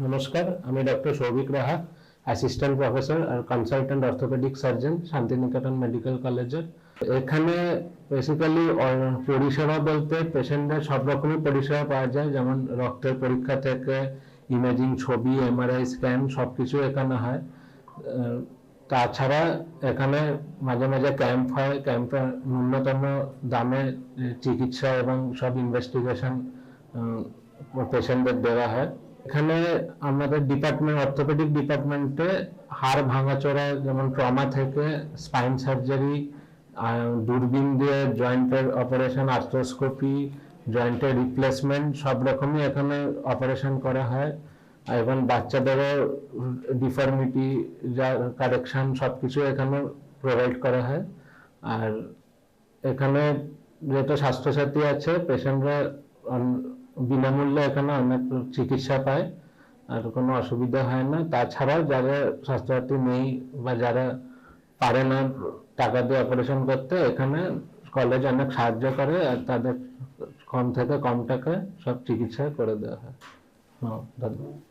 নমস্কার, আমি doctor Souvik Raha assistant professor আর consultant orthopaedic surgeon Santiniketan medical কলেজের এখানে বেসিক্যালি পরিষেবা বলতে পেশেন্টদের সব রকমই পরিষেবা পাওয়া যায়, যেমন রক্তের পরীক্ষা থেকে ইমেজিং ছবি এমআরআই স্ক্যান সব কিছু এখানে হয়। তাছাড়া এখানে মাঝে মাঝে ক্যাম্প হয় ক্যাম্পে ন্যূনতম দামে চিকিৎসা এবং সব ইনভেস্টিগেশন পেশেন্টদের দেওয়া হয়। এখানে আমাদের ডিপার্টমেন্ট অর্থোপেডিক ডিপার্টমেন্টে হাড় ভাঙাচোরা যেমন ট্রমা থেকে স্পাইন সার্জারি দূরবীন দিয়ে জয়েন্টের অপারেশন আর্থ্রোস্কোপি জয়েন্টের রিপ্লেসমেন্ট সব রকমই এখানে অপারেশন করা হয়। এবং বাচ্চাদেরও ডিফর্মিটি যা কারেকশন সব কিছু এখানে প্রোভাইড করা হয়। আর এখানে যেহেতু স্বাস্থ্যসাথী আছে পেশেন্টরা বিনামূল্যে এখানে অনেক চিকিৎসা পায় আর কোনো অসুবিধা হয় না। তাছাড়াও যারা স্বাস্থ্যসাথী নেই বা যারা পারে না টাকা দিয়ে অপারেশন করতে, এখানে কলেজ অনেক সাহায্য করে আর তাদের কম থেকে কম টাকায় সব চিকিৎসা করে দেওয়া হয়। হ্যাঁ ধন্যবাদ।